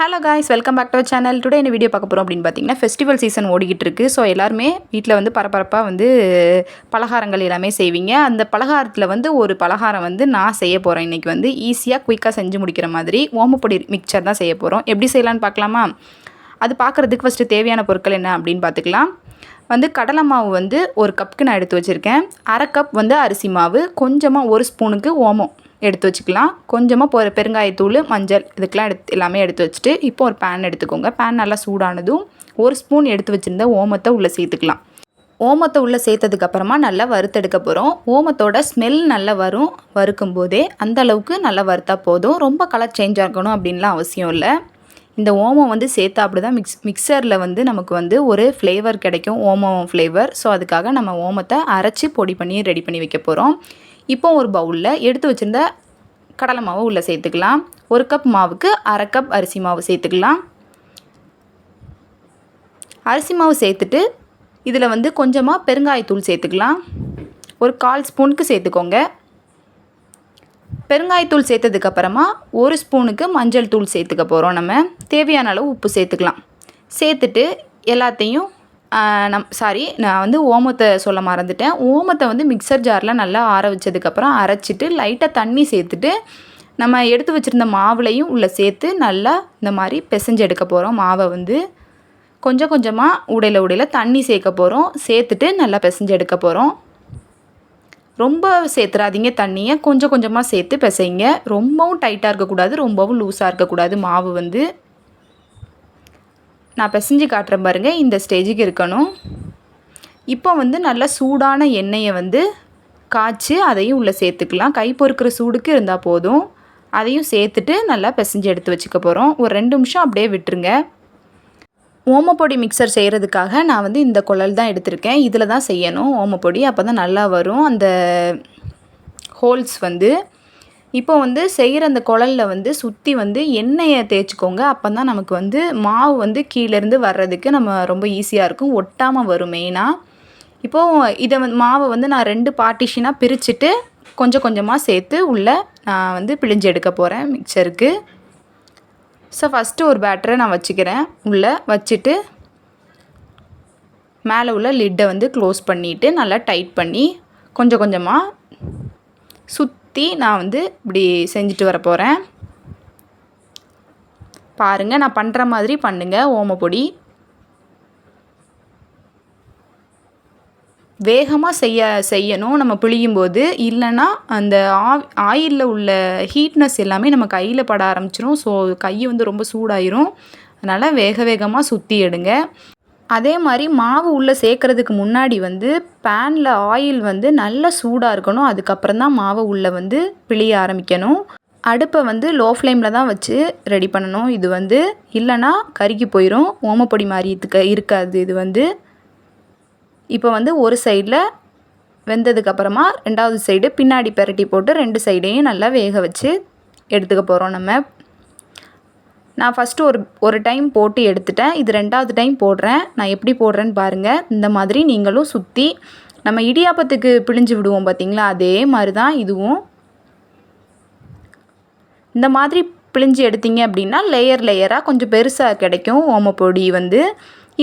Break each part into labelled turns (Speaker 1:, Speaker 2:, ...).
Speaker 1: Hello guys welcome back to channel today என்ன video பார்க்க போகிறோம் அப்படின்னு பார்த்தீங்கன்னா ஃபெஸ்டிவல் சீசன் ஓடிக்கிட்டு இருக்கு. ஸோ எல்லாருமே வீட்டில் வந்து பரபரப்பாக வந்து பலகாரங்கள் எல்லாமே செய்வீங்க. அந்த பலகாரத்தில் வந்து ஒரு பலகாரம் வந்து நான் செய்ய போகிறேன் இன்றைக்கி வந்து ஈஸியாக குயிக்காக செஞ்சு முடிக்கிற மாதிரி ஓமப்பொடி மிக்சர் தான் செய்ய போகிறோம் எப்படி செய்யலான்னு பார்க்கலாமா? அது பார்க்குறதுக்கு ஃபஸ்ட்டு தேவையான பொருட்கள் என்ன அப்படின்னு பார்த்துக்கலாம். வந்து கடலை மாவு வந்து ஒரு கப்புக்கு நான் எடுத்து வச்சுருக்கேன். அரை கப் வந்து அரிசி மாவு. கொஞ்சமாக ஒரு ஸ்பூனுக்கு ஓமம். எடுத்து வச்சுக்கலாம். கொஞ்சமாக போகிற பெருங்காயத்தூள் மஞ்சள் இதுக்கெலாம் எடுத்து எல்லாமே எடுத்து வச்சுட்டு இப்போ ஒரு பேன் எடுத்துக்கோங்க. பேன் நல்லா சூடானதும் ஒரு ஸ்பூன் எடுத்து வச்சுருந்த ஓமத்தை உள்ளே சேர்த்துக்கலாம். ஓமத்தை உள்ளே சேர்த்ததுக்கப்புறமா நல்லா வறுத்தெடுக்க போகிறோம் ஓமத்தோட ஸ்மெல் நல்லா வரும் வறுக்கும் போதே அந்த அளவுக்கு நல்லா வறுத்தா போதும். ரொம்ப கலர் சேஞ்ச் ஆகணும் அப்படின்லாம் அவசியம் இல்லை. இந்த ஓமம் வந்து சேர்த்தா அப்படி தான் மிக்ஸ் மிக்சரில் வந்து நமக்கு வந்து ஒரு ஃப்ளேவர் கிடைக்கும் ஓமம் ஃப்ளேவர் ஸோ அதுக்காக நம்ம ஓமத்தை அரைச்சி பொடி பண்ணி ரெடி பண்ணி வைக்க போகிறோம் இப்போ ஒரு பவுலில் எடுத்து வச்சுருந்த கடலை மாவை உள்ளே சேர்த்துக்கலாம். ஒரு கப் மாவுக்கு அரை கப் அரிசி மாவு சேர்த்துக்கலாம். அரிசி மாவு சேர்த்துட்டு இதில் வந்து கொஞ்சமாக பெருங்காயத்தூள் சேர்த்துக்கலாம். ஒரு கால் ஸ்பூனுக்கு சேர்த்துக்கோங்க. பெருங்காயத்தூள் சேர்த்ததுக்கப்புறமா ஒரு ஸ்பூனுக்கு மஞ்சள் தூள் சேர்த்துக்க போகிறோம் நம்ம. தேவையான அளவு உப்பு சேர்த்துக்கலாம். சேர்த்துட்டு எல்லாத்தையும் நம் சாரி நான் வந்து ஓமத்தை சொல்ல மறந்துட்டேன். ஓமத்தை வந்து மிக்சர் ஜாரில் நல்லா ஆற வச்சதுக்கப்புறம் அரைச்சிட்டு லைட்டாக தண்ணி சேர்த்துட்டு நம்ம எடுத்து வச்சுருந்த மாவுலையும் உள்ளே சேர்த்து நல்லா இந்த மாதிரி பிசைஞ்சு எடுக்க போகிறோம் மாவை வந்து கொஞ்சம் கொஞ்சமாக உடையில உடையில தண்ணி சேர்க்க போகிறோம் சேர்த்துட்டு நல்லா பிசைஞ்சு எடுக்க போகிறோம் ரொம்ப சேர்த்துறாதீங்க தண்ணியை. கொஞ்சம் கொஞ்சமாக சேர்த்து பிசைங்க. ரொம்பவும் டைட்டாக இருக்கக்கூடாது. ரொம்பவும் லூஸாக இருக்கக்கூடாது மாவு வந்து. நான் பிசைஞ்சு காட்டுறேன் பாருங்கள் இந்த ஸ்டேஜுக்கு இருக்கணும். இப்போ வந்து நல்லா சூடான எண்ணெயை வந்து காய்ச்சி அதையும் உள்ளே சேர்த்துக்கலாம். கை பொறுக்கிற சூடுக்கு இருந்தால் போதும். அதையும் சேர்த்துட்டு நல்லா பிசைஞ்சு எடுத்து வச்சுக்க போகிறோம் ஒரு ரெண்டு நிமிஷம் அப்படியே விட்டுருங்க. ஓமப்பொடி மிக்சர் செய்கிறதுக்காக நான் வந்து இந்த குழல் தான் எடுத்திருக்கேன். இதில் தான் செய்யணும் ஓமப்பொடி அப்போ தான் நல்லா வரும். அந்த ஹோல்ஸ் வந்து இப்போ வந்து செய்கிற அந்த குழலில் வந்து சுற்றி வந்து எண்ணெயை தேய்ச்சிக்கோங்க. அப்போ தான் நமக்கு வந்து மாவு வந்து கீழேருந்து வர்றதுக்கு நம்ம ரொம்ப ஈஸியாக இருக்கும். ஒட்டாமல் வரும் மெயினாக இப்போது இதை வந்து மாவை வந்து நான் ரெண்டு பார்ட்டிஷனாக பிரிச்சுட்டு கொஞ்சம் கொஞ்சமாக சேர்த்து உள்ளே நான் வந்து பிழிஞ்சு எடுக்க போகிறேன் மிக்சருக்கு ஸோ ஃபஸ்ட்டு ஒரு பேட்டரை நான் வச்சுக்கிறேன். உள்ளே வச்சுட்டு மேலே உள்ள லிட்டை வந்து க்ளோஸ் பண்ணிவிட்டு நல்லா டைட் பண்ணி கொஞ்சம் கொஞ்சமாக சுத் சுற்றி நான் வந்து இப்படி செஞ்சுட்டு வர போகிறேன் பாருங்கள் நான் பண்ணுற மாதிரி பண்ணுங்கள் ஓமப்பொடி வேகமாக செய்ய செய்யணும். நம்ம பிழியும் போது இல்லைன்னா அந்த ஆ ஆயிலில் உள்ள ஹீட்னஸ் எல்லாமே நம்ம கையில் பட ஆரம்பிச்சிரும். ஸோ கை வந்து ரொம்ப சூடாயிரும். அதனால் வேக வேகமாக சுற்றி எடுங்க. அதே மாதிரி மாவு உள்ளே சேர்க்குறதுக்கு முன்னாடி வந்து பேனில் ஆயில் வந்து நல்லா சூடாக இருக்கணும். அதுக்கப்புறம் தான் மாவை உள்ளே வந்து பிழிய ஆரம்பிக்கணும். அடுப்பை வந்து லோ ஃப்ளேமில் தான் வச்சு ரெடி பண்ணணும். இது வந்து இல்லைன்னா கருகி போயிடும் ஓமப்பொடி மாதிரி இதுக்கு இருக்காது. இது வந்து இப்போ வந்து ஒரு சைடில் வெந்ததுக்கப்புறமா ரெண்டாவது சைடு பின்னாடி பெரட்டி போட்டு ரெண்டு சைடையும் நல்லா வேக வச்சு எடுத்துக்க போகிறோம் நம்ம. நான் ஃபஸ்ட்டு ஒரு ஒரு டைம் போட்டு எடுத்துட்டேன். இது ரெண்டாவது டைம் போடுறேன். நான் எப்படி போடுறேன்னு பாருங்கள் இந்த மாதிரி நீங்களும் சுற்றி நம்ம இடியாப்பத்துக்கு பிழிஞ்சு விடுவோம் பார்த்திங்களா அதே மாதிரி தான் இதுவும். இந்த மாதிரி பிழிஞ்சு எடுத்தீங்க அப்படின்னா லேயர் லேயராக கொஞ்சம் பெருசாக கிடைக்கும் ஓமப்பொடி வந்து.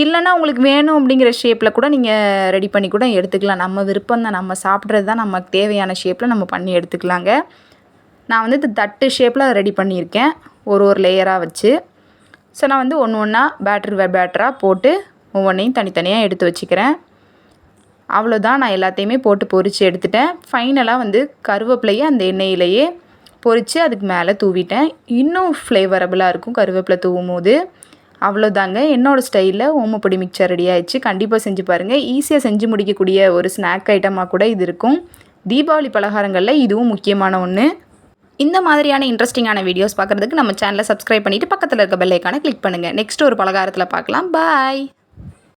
Speaker 1: இல்லைன்னா உங்களுக்கு வேணும் அப்படிங்கிற ஷேப்பில் கூட நீங்கள் ரெடி பண்ணி கூட எடுத்துக்கலாம். நம்ம விருப்பம் தான் நம்ம சாப்பிட்றது தான் நமக்கு தேவையான ஷேப்பில் நம்ம பண்ணி எடுத்துக்கலாங்க. நான் வந்து இது தட்டு ஷேப்பில் ரெடி பண்ணியிருக்கேன். ஒரு ஒரு லேயராக வச்சு. ஸோ நான் வந்து ஒன்று ஒன்றா பேட்டர் பேட்டராக போட்டு ஒவ்வொன்றையும் தனித்தனியாக எடுத்து வச்சுக்கிறேன். அவ்வளோதான் நான் எல்லாத்தையுமே போட்டு பொரித்து எடுத்துட்டேன். ஃபைனலாக வந்து கருவேப்பிலையே அந்த எண்ணெயிலையே பொரித்து அதுக்கு மேலே தூவிட்டேன். இன்னும் ஃப்ளேவரபுளாக இருக்கும் கருவேப்பிலை தூவும் போது அவ்வளோதாங்க என்னோடய ஸ்டைலில் ஓமப்பொடி மிக்சர் ரெடி ஆயிடுச்சு. கண்டிப்பாக செஞ்சு பாருங்கள் ஈஸியாக செஞ்சு முடிக்கக்கூடிய ஒரு ஸ்நாக் ஐட்டமாக கூட இது இருக்கும். தீபாவளி பலகாரங்களில் இதுவும் முக்கியமான ஒன்று இந்த மாதிரியான இன்ட்ரெஸ்டிங்கான வீடியோஸ் பார்க்குறதுக்கு நம்ம சேனலை சப்ஸ்கிரைப் பண்ணிவிட்டு பக்கத்தில் இருக்க பெல்லைக்கான கிளிக் பண்ணுங்கள் நெக்ஸ்ட் ஒரு பலகாரத்தில் பார்க்கலாம். பாய்